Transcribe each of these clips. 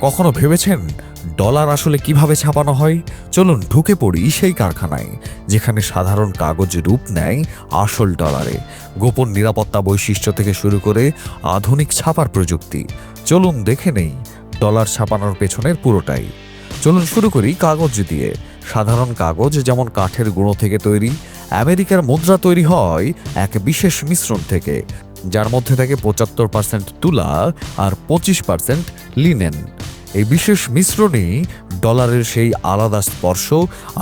কখনো ভেবেছেন ডলার আসলে কীভাবে ছাপানো হয়? চলুন ঢুকে পড়ি সেই কারখানায়, যেখানে সাধারণ কাগজ রূপ নেয় আসল ডলারে। গোপন নিরাপত্তা বৈশিষ্ট্য থেকে শুরু করে আধুনিক ছাপার প্রযুক্তি। চলুন দেখে নেই ডলার ছাপানোর পেছনের পুরোটাই। চলুন শুরু করি কাগজ দিয়ে। সাধারণ কাগজ যেমন কাঠের গুঁড়ো থেকে তৈরি, আমেরিকার মুদ্রা তৈরি হয় এক বিশেষ মিশ্রণ থেকে, যার মধ্যে থাকে পঁচাত্তর পার্সেন্ট তুলা আর পঁচিশ পার্সেন্ট লিনেন। এই বিশেষ মিশ্রণই ডলারের সেই আলাদা স্পর্শ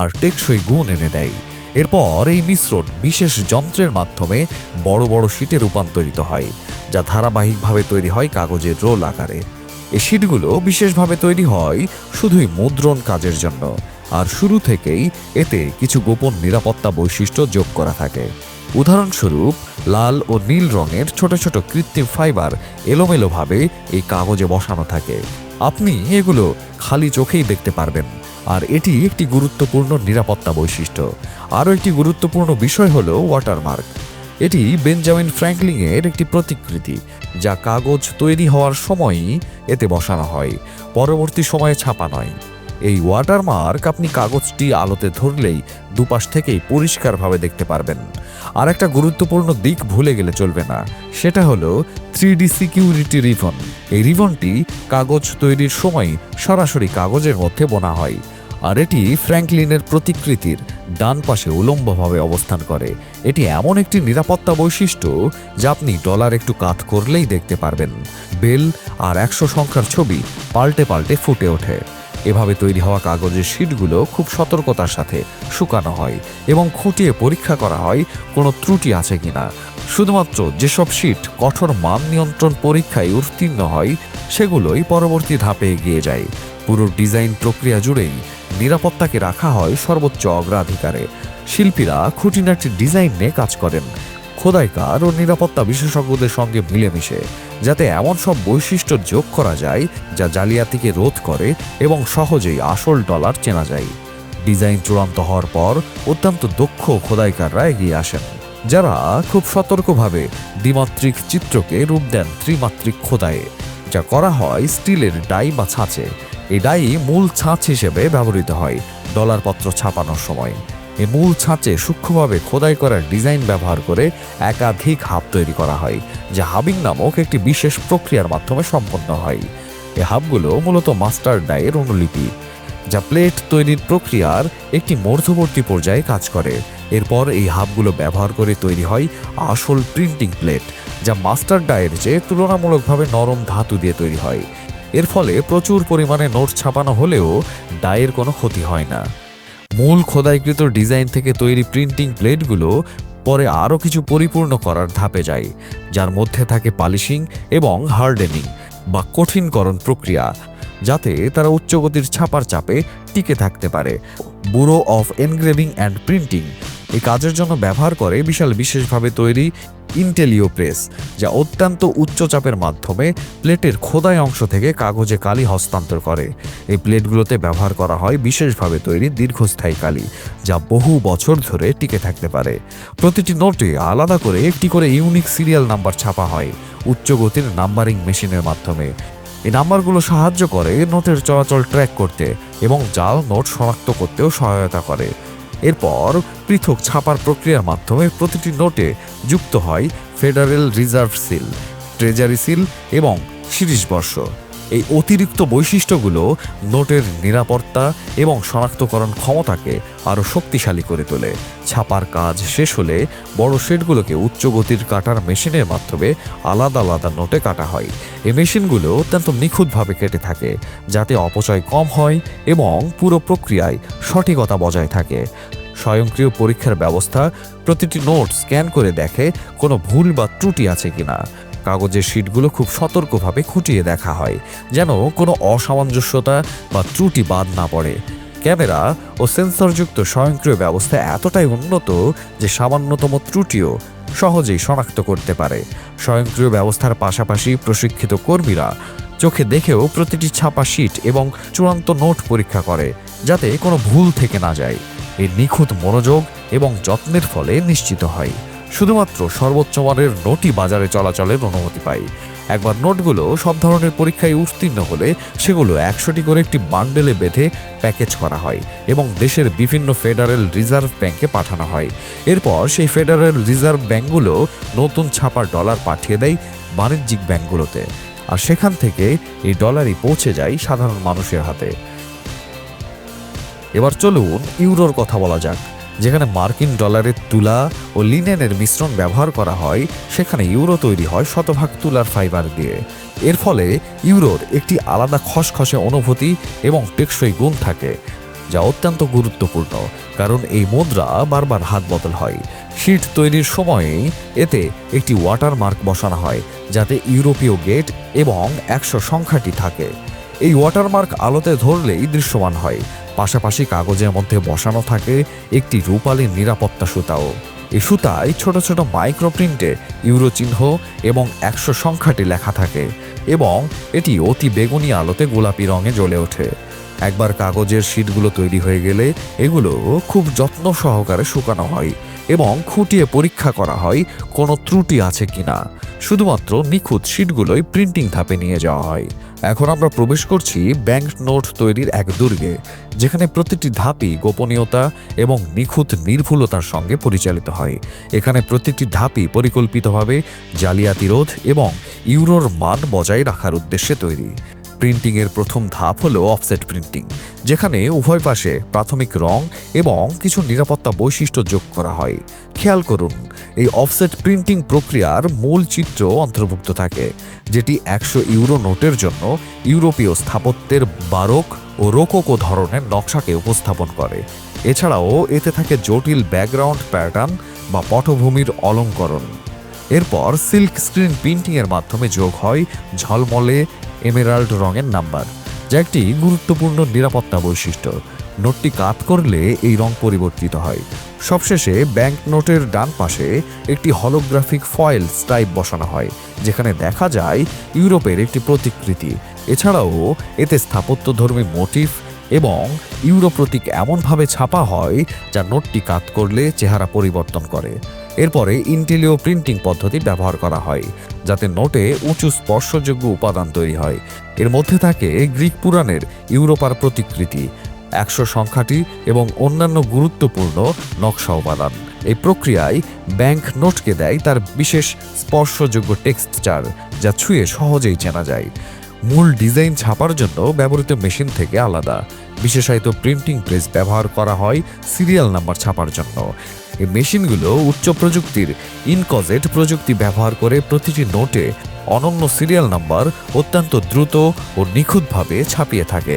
আর টেকসই গুণ এনে দেয়। এরপর এই মিশ্রণ বিশেষ যন্ত্রের মাধ্যমে বড় বড় শীটে রূপান্তরিত হয়, যা ধারাবাহিকভাবে তৈরি হয় কাগজের রোল আকারে। এই শিটগুলো বিশেষভাবে তৈরি হয় শুধুই মুদ্রণ কাজের জন্য, আর শুরু থেকেই এতে কিছু গোপন নিরাপত্তা বৈশিষ্ট্য যোগ করা থাকে। উদাহরণস্বরূপ, লাল ও নীল রঙের ছোট ছোট কৃত্রিম ফাইবার এলোমেলোভাবে এই কাগজে বসানো থাকে। আপনি এগুলো খালি চোখেই দেখতে পারবেন। আর এটি একটি গুরুত্বপূর্ণ নিরাপত্তা বৈশিষ্ট্য। আরও একটি গুরুত্বপূর্ণ বিষয় হল ওয়াটারমার্ক এটি বেঞ্জামিন ফ্র্যাঙ্কলিংয়ের একটি প্রতিকৃতি, যা কাগজ তৈরি হওয়ার সময়ই এতে বসানো হয়, পরবর্তী সময়ে ছাপা নয়। এই ওয়াটারমার্ক আপনি কাগজটি আলোতে ধরলেই দুপাশ থেকেই পরিষ্কারভাবে দেখতে পারবেন। আর একটা গুরুত্বপূর্ণ দিক ভুলে গেলে চলবে না, সেটা হলো থ্রি ডি সিকিউরিটি রিবন এই রিবনটি কাগজ তৈরির সময় সরাসরি কাগজের মধ্যে বোনা হয়, আর এটি ফ্র্যাঙ্কলিনের প্রতিকৃতির ডান পাশে উলম্বভাবে অবস্থান করে। এটি এমন একটি নিরাপত্তা বৈশিষ্ট্য যা আপনি ডলার একটু কাত করলেই দেখতে পারবেন। বেল আর একশো সংখ্যার ছবি পাল্টে পাল্টে ফুটে ওঠে। এভাবে তৈরি হওয়া কাগজের শিটগুলো খুব সতর্কতার সাথে শুকানো হয় এবং খুঁটিয়ে পরীক্ষা করা হয় কোনো ত্রুটি আছে কিনা। শুধুমাত্র যেসব শিট কঠোর মান নিয়ন্ত্রণ পরীক্ষায় উত্তীর্ণ হয়, সেগুলোই পরবর্তী ধাপে এগিয়ে যায়। পুরো ডিজাইন প্রক্রিয়া জুড়েই নিরাপত্তাকে রাখা হয় সর্বোচ্চ অগ্রাধিকারে। শিল্পীরা খুঁটিনাটি ডিজাইন নিয়ে কাজ করেন। খোদাইকার ও নিরাপত্তা বিশেষজ্ঞদের সঙ্গে মিলেমিশে, যাতে এমন সব বৈশিষ্ট্য যোগ করা যায় যা জালিয়াতিকে রোধ করে এবং সহজেই আসল ডলার চেনা যায়। ডিজাইন চূড়ান্ত হওয়ার পর অত্যন্ত দক্ষ খোদাইকাররা এগিয়ে আসেন, যারা খুব সতর্কভাবে দ্বিমাত্রিক চিত্রকে রূপ দেন ত্রিমাত্রিক খোদায়ে যা করা হয় স্টিলের ডাই বা ছাঁচে। এই ডাই মূল ছাঁচ হিসেবে ব্যবহৃত হয়, ডলারপত্র ছাপানোর সময়। এই মূল ছাঁচে সূক্ষ্মভাবে খোদাই করার ডিজাইন ব্যবহার করে একাধিক হাব তৈরি করা হয়, যা হাবিং নামক একটি বিশেষ প্রক্রিয়ার মাধ্যমে সম্পন্ন হয়। এই হাবগুলো মূলত মাস্টার ডাইয়ের অনুলিপি, যা প্লেট তৈরির প্রক্রিয়ার একটি মধ্যবর্তী পর্যায়ে কাজ করে। এরপর এই হাবগুলো ব্যবহার করে তৈরি হয় আসল প্রিন্টিং প্লেট, যা মাস্টার ডায়ের চেয়ে তুলনামূলকভাবে নরম ধাতু দিয়ে তৈরি হয়। এর ফলে প্রচুর পরিমাণে নোট ছাপানো হলেও ডায়ের কোনো ক্ষতি হয় না। মূল খোদাইকৃত ডিজাইন থেকে তৈরি প্রিন্টিং প্লেটগুলো পরে আরও কিছু পরিপূর্ণ করার ধাপে যায়, যার মধ্যে থাকে পালিশিং এবং হার্ডেনিং বা কঠিনকরণ প্রক্রিয়া, যাতে তারা উচ্চগতির ছাপার চাপে টিকে থাকতে পারে। Bureau of engraving and printing এই কাজের জন্য ব্যবহার করে বিশাল বিশেষভাবে তৈরি ইন্টেলিও প্রেস, যা অত্যন্ত উচ্চ চাপের মাধ্যমে প্লেটের খোদাই অংশ থেকে কাগজে কালি হস্তান্তর করে। এই প্লেটগুলোতে ব্যবহার করা হয় বিশেষভাবে তৈরি দীর্ঘস্থায়ী কালি, যা বহু বছর ধরে টিকে থাকতে পারে। প্রতিটি নোটে আলাদা করে একটি করে ইউনিক সিরিয়াল নাম্বার ছাপা হয় উচ্চ গতির নাম্বারিং মেশিনের মাধ্যমে। এই নাম্বারগুলো সাহায্য করে নোটের চলাচল ট্র্যাক করতে এবং জাল নোট শনাক্ত করতেও সহায়তা করে। এরপর পৃথক ছাপার প্রক্রিয়ার মাধ্যমে প্রতিটি নোটে যুক্ত হয় federal reserve seal, treasury seal এবং শিরিষবর্ষ এই অতিরিক্ত বৈশিষ্ট্যগুলো নোটের নিরাপত্তা এবং শনাক্তকরণ ক্ষমতাকে আরও শক্তিশালী করে তোলে। ছাপার কাজ শেষ হলে বড় শেডগুলোকে উচ্চ গতির কাটার মেশিনের মাধ্যমে আলাদা আলাদা নোটে কাটা হয়। এই মেশিনগুলো অত্যন্ত নিখুঁতভাবে কেটে থাকে, যাতে অপচয় কম হয় এবং পুরো প্রক্রিয়ায় সঠিকতা বজায় থাকে। স্বয়ংক্রিয় পরীক্ষার ব্যবস্থা, প্রতিটি নোট স্ক্যান করে দেখে কোনো ভুল বা ত্রুটি আছে কিনা। কাগজের শিটগুলো খুব সতর্কভাবে খুঁটিয়ে দেখা হয়, যেন কোনো অসামঞ্জস্যতা বা ত্রুটি বাদ না পড়ে। ক্যামেরা ও সেন্সরযুক্ত স্বয়ংক্রিয় ব্যবস্থা এতটাই উন্নত যে সামান্যতম ত্রুটিও সহজেই শনাক্ত করতে পারে। স্বয়ংক্রিয় ব্যবস্থার পাশাপাশি প্রশিক্ষিত কর্মীরা চোখে দেখেও প্রতিটি ছাপা শিট এবং চূড়ান্ত নোট পরীক্ষা করে, যাতে কোনো ভুল থেকে না যায়। এই নিখুঁত মনোযোগ এবং যত্নের ফলে নিশ্চিত হয়। শুধুমাত্র সর্বোচ্চ মানের নোটই বাজারে চলাচলের অনুমতি পায়। একবার নোটগুলো সব ধরনের পরীক্ষায় উত্তীর্ণ হলে সেগুলো একশোটি করে একটি বান্ডেলে বেঁধে প্যাকেজ করা হয় এবং দেশের বিভিন্ন ফেডারেল রিজার্ভ ব্যাংকে পাঠানো হয়। এরপর সেই ফেডারেল রিজার্ভ ব্যাংকগুলো নতুন ছাপার ডলার পাঠিয়ে দেয় বাণিজ্যিক ব্যাংকগুলোতে। আর সেখান থেকে এই ডলারই পৌঁছে যায় সাধারণ মানুষের হাতে। এবার চলুন ইউরোর কথা বলা যাক। যেখানে মার্কিন ডলারের তুলা ও লিনেনের মিশ্রণ ব্যবহার করা হয়, সেখানে ইউরো তৈরি হয় শতভাগ তুলার ফাইবার দিয়ে। এর ফলে ইউরোর একটি আলাদা খসখসে অনুভূতি এবং টেকসই গুণ থাকে, যা অত্যন্ত গুরুত্বপূর্ণ, কারণ এই মুদ্রা বারবার হাত বদল হয়। শিট তৈরির সময়ে এতে একটি ওয়াটারমার্ক বসানো হয়, যাতে ইউরোপীয় গেট এবং একশো সংখ্যাটি থাকে। এই ওয়াটারমার্ক আলোতে ধরলেই দৃশ্যমান হয় পাশাপাশি কাগজের মধ্যে বসানো থাকে একটি রূপালী নিরাপত্তা সুতাও। এই সুতায় ছোট ছোট মাইক্রোপ্রিন্টে ইউরো চিহ্ন এবং একশো সংখ্যাটি লেখা থাকে এবং এটি অতি বেগুনি আলোতে গোলাপি রঙে জ্বলে ওঠে। একবার কাগজের শিটগুলো তৈরি হয়ে গেলে এগুলো খুব যত্ন সহকারে শুকানো হয় এবং খুঁটিয়ে পরীক্ষা করা হয় কোনো ত্রুটি আছে কিনা। শুধুমাত্র নিখুঁত শিটগুলোই প্রিন্টিং ধাপে নিয়ে যাওয়া হয়। এখন আমরা প্রবেশ করছি ব্যাংক নোট তৈরির এক দুর্গে, যেখানে প্রতিটি ধাপই গোপনীয়তা এবং নিখুঁত নির্ভুলতার সঙ্গে পরিচালিত হয়। এখানে প্রতিটি ধাপই পরিকল্পিতভাবে জালিয়াতি রোধ এবং ইউরোর মান বজায় রাখার উদ্দেশ্যে তৈরি। প্রিন্টিংয়ের প্রথম ধাপ হলো অফসেট প্রিন্টিং, যেখানে উভয় পাশে প্রাথমিক রং এবং কিছু নিরাপত্তা বৈশিষ্ট্য যোগ করা হয়। খেয়াল করুন অফসেট প্রিন্টিং প্রক্রিয়ার মূল চিত্র অন্তর্ভুক্ত থাকে, যেটি একশো ইউরো নোটের জন্য ইউরোপীয় স্থাপত্যের বারক ও রোকোকো ধরনের নকশাকে উপস্থাপন করে। এছাড়াও এতে থাকে জটিল ব্যাকগ্রাউন্ড প্যাটার্ন বা পটভূমির অলঙ্করণ। এরপর সিল্ক স্ক্রিন প্রিন্টিংয়ের মাধ্যমে যোগ হয় ঝলমলে এমেরাল্ড রঙের নাম্বার যা একটি গুরুত্বপূর্ণ নিরাপত্তা বৈশিষ্ট্য। নোটটি কাত করলে এই রং পরিবর্তিত হয়। সবশেষে ব্যাংক নোটের ডান পাশে একটি হলোগ্রাফিক ফয়েল স্টাইপ বসানো হয়, যেখানে দেখা যায় ইউরোপের একটি প্রতিকৃতি। এছাড়াও এতে স্থাপত্যধর্মী মোটিফ এবং ইউরো প্রতীক এমনভাবে ছাপা হয়, যা নোটটি কাত করলে চেহারা পরিবর্তন করে। এরপরে ইন্টেলিও প্রিন্টিং পদ্ধতি ব্যবহার করা হয়, যাতে নোটে উঁচু স্পর্শযোগ্য উপাদান তৈরি হয়। এর মধ্যে থাকে গ্রিক পুরাণের ইউরোপার প্রতিকৃতি, একশো সংখ্যাটি এবং অন্যান্য গুরুত্বপূর্ণ নকশা উপাদান। এই প্রক্রিয়ায় ব্যাংক নোটকে দেয় তার বিশেষ স্পর্শযোগ্য টেক্সচার, যা ছুঁয়ে সহজেই চেনা যায়। মূল ডিজাইন ছাপার জন্য ব্যবহৃত মেশিন থেকে আলাদা। বিশেষায়িত প্রিন্টিং প্রেস ব্যবহার করা হয় সিরিয়াল নাম্বার ছাপার জন্য। এই মেশিনগুলো উচ্চ প্রযুক্তির ইনকজেট প্রযুক্তি ব্যবহার করে প্রতিটি নোটে অনন্য সিরিয়াল নাম্বার অত্যন্ত দ্রুত ও নিখুঁতভাবে ছাপিয়ে থাকে।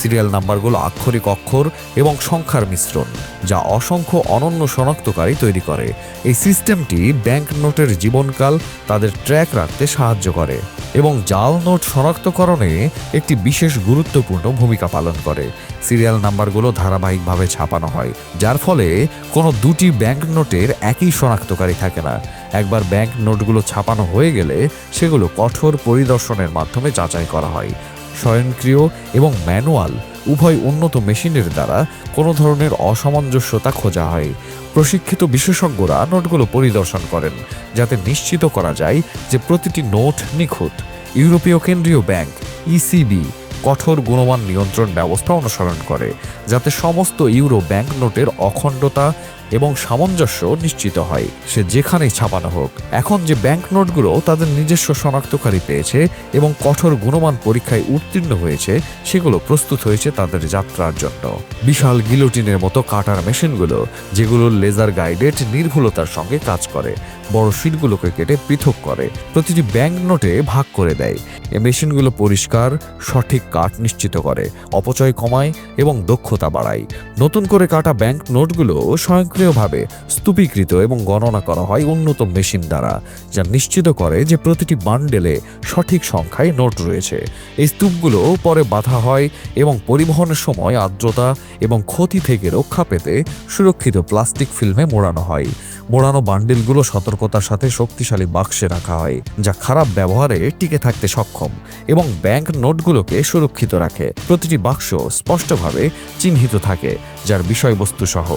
সিরিয়াল নাম্বারগুলো আক্ষরিক অক্ষর এবং সংখ্যার মিশ্রণ, যা অসংখ্য অনন্য শনাক্তকারী তৈরি করে। এই সিস্টেমটি ব্যাংক নোটের জীবনকাল, তাদের ট্র্যাক রাখতে সাহায্য করে এবং জাল নোট শনাক্তকরণে একটি বিশেষ গুরুত্বপূর্ণ ভূমিকা পালন করে। সিরিয়াল নাম্বারগুলো ধারাবাহিকভাবে ছাপানো হয়, যার ফলে কোনো দুটি ব্যাংক নোটের একই শনাক্তকারী থাকে না। একবার ব্যাংক নোটগুলো ছাপানো হয়ে গেলে সেগুলো কঠোর পরিদর্শনের মাধ্যমে যাচাই করা হয়। স্বয়ংক্রিয় এবং ম্যানুয়াল, উভয় উন্নত মেশিনের দ্বারা কোনো ধরনের অসামঞ্জস্যতা খোঁজা হয়। প্রশিক্ষিত বিশেষজ্ঞরা নোটগুলো পরিদর্শন করেন, যাতে নিশ্চিত করা যায় যে প্রতিটি নোট নিখুঁত। ইউরোপীয় কেন্দ্রীয় ব্যাংক ইসিবি কঠোর গুণমান নিয়ন্ত্রণ ব্যবস্থা অনুসরণ করে, যাতে সমস্ত ইউরো ব্যাংক নোটের অখণ্ডতা এবং সামঞ্জস্য নিশ্চিত হয়। সে যেখানেই ছাপানো হোক, এখন যে ব্যাংক নোটগুলো তাদের নিজস্ব শনাক্তকারী পেয়েছে এবং কঠোর গুণমান পরীক্ষায় উত্তীর্ণ হয়েছে, সেগুলো প্রস্তুত হয়েছে তাদের যাত্রার জন্য। বিশাল গিলোটিনের মতো কাটার মেশিনগুলো, যেগুলো লেজার গাইডেড নির্ভুলতার সঙ্গে কাজ করে বড় শিটগুলোকে কেটে পৃথক করে। প্রতিটি ব্যাংক নোটে ভাগ করে দেয়। এই মেশিনগুলো পরিষ্কার, সঠিক কাট নিশ্চিত করে, অপচয় কমায় এবং দক্ষতা বাড়ায়। নতুন করে কাটা ব্যাংক নোটগুলো স্বয়ংক্রিয়ভাবে স্তূপীকৃত এবং গণনা করা হয় উন্নত মেশিন দ্বারা, যা নিশ্চিত করে যে প্রতিটি বান্ডেলে সঠিক সংখ্যায় নোট রয়েছে। এই স্তূপগুলো পরে বাঁধা হয় এবং পরিবহনের সময় আর্দ্রতা এবং ক্ষতি থেকে রক্ষা পেতে সুরক্ষিত প্লাস্টিক ফিল্মে মোড়ানো হয়। মোড়ানো বান্ডিলগুলো সতর্কতার সাথে শক্তিশালী বাক্সে রাখা হয়, যা খারাপ ব্যবহারে টিকে থাকতে সক্ষম এবং ব্যাংক নোটগুলোকে সুরক্ষিত রাখে। প্রতিটি বাক্স স্পষ্টভাবে চিহ্নিত থাকে, যার বিষয়বস্তু সহ,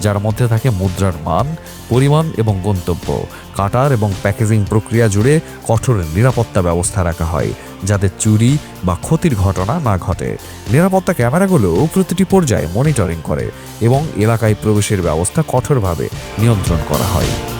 যার মধ্যে থাকে মুদ্রার মান, পরিমাণ এবং গন্তব্য। কাটার এবং প্যাকেজিং প্রক্রিয়া জুড়ে কঠোর নিরাপত্তা ব্যবস্থা রাখা হয় যাতে চুরি বা ক্ষতির ঘটনা না ঘটে। নিরাপত্তা ক্যামেরাগুলো প্রতিটি পর্যায়ে মনিটরিং করে এবং এলাকায় প্রবেশের ব্যবস্থা কঠোরভাবে নিয়ন্ত্রণ করা হয়।